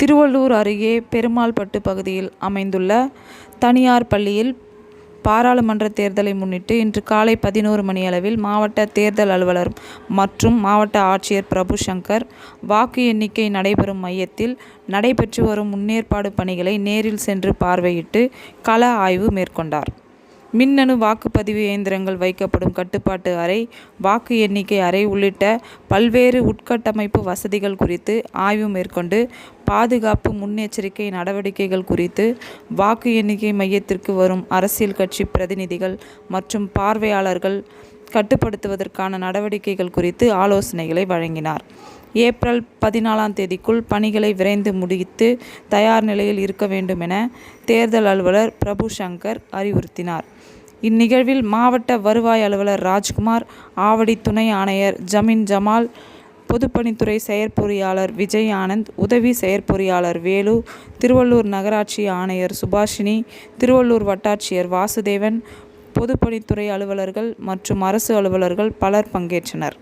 திருவள்ளூர் அருகே பெருமாள்பட்டு பகுதியில் அமைந்துள்ள தனியார் பள்ளியில் பாராளுமன்ற தேர்தலை முன்னிட்டு இன்று காலை பதினோரு மணியளவில் மாவட்ட தேர்தல் அலுவலர் மற்றும் மாவட்ட ஆட்சியர் பிரபு சங்கர் வாக்கு எண்ணிக்கை நடைபெறும் மையத்தில் நடைபெற்று வரும் முன்னேற்பாடு பணிகளை நேரில் சென்று பார்வையிட்டு கள ஆய்வு மேற்கொண்டார். மின்னணு வாக்குப்பதிவு இயந்திரங்கள் வைக்கப்படும் கட்டுப்பாட்டு அறை வாக்கு எண்ணிக்கை அறை உள்ளிட்ட பல்வேறு உட்கட்டமைப்பு வசதிகள் குறித்து ஆய்வு மேற்கொண்டு பாதுகாப்பு முன்னெச்சரிக்கை நடவடிக்கைகள் குறித்து வாக்கு எண்ணிக்கை மையத்திற்கு வரும் அரசியல் கட்சி பிரதிநிதிகள் மற்றும் பார்வையாளர்கள் கட்டுப்படுத்துவதற்கான நடவடிக்கைகள் குறித்து ஆலோசனைகளை வழங்கினார். ஏப்ரல் பதினாலாம் தேதிக்குள் பணிகளை விரைந்து முடித்து தயார் நிலையில் இருக்க வேண்டும் என தேர்தல் அலுவலர் பிரபு சங்கர் அறிவுறுத்தினார். இந்நிகழ்வில் மாவட்ட வருவாய் அலுவலர் ராஜ்குமார் ஆவடி துணை ஆணையர் ஜமீன் ஜமால் பொதுப்பணித்துறை செயற்பொறியாளர் விஜய் ஆனந்த் உதவி செயற்பொறியாளர் வேலு திருவள்ளூர் நகராட்சி ஆணையர் சுபாஷினி திருவள்ளூர் வட்டாட்சியர் வாசுதேவன் பொதுப்பணித்துறை அலுவலர்கள் மற்றும் அரசு அலுவலர்கள் பலர் பங்கேற்றனர்.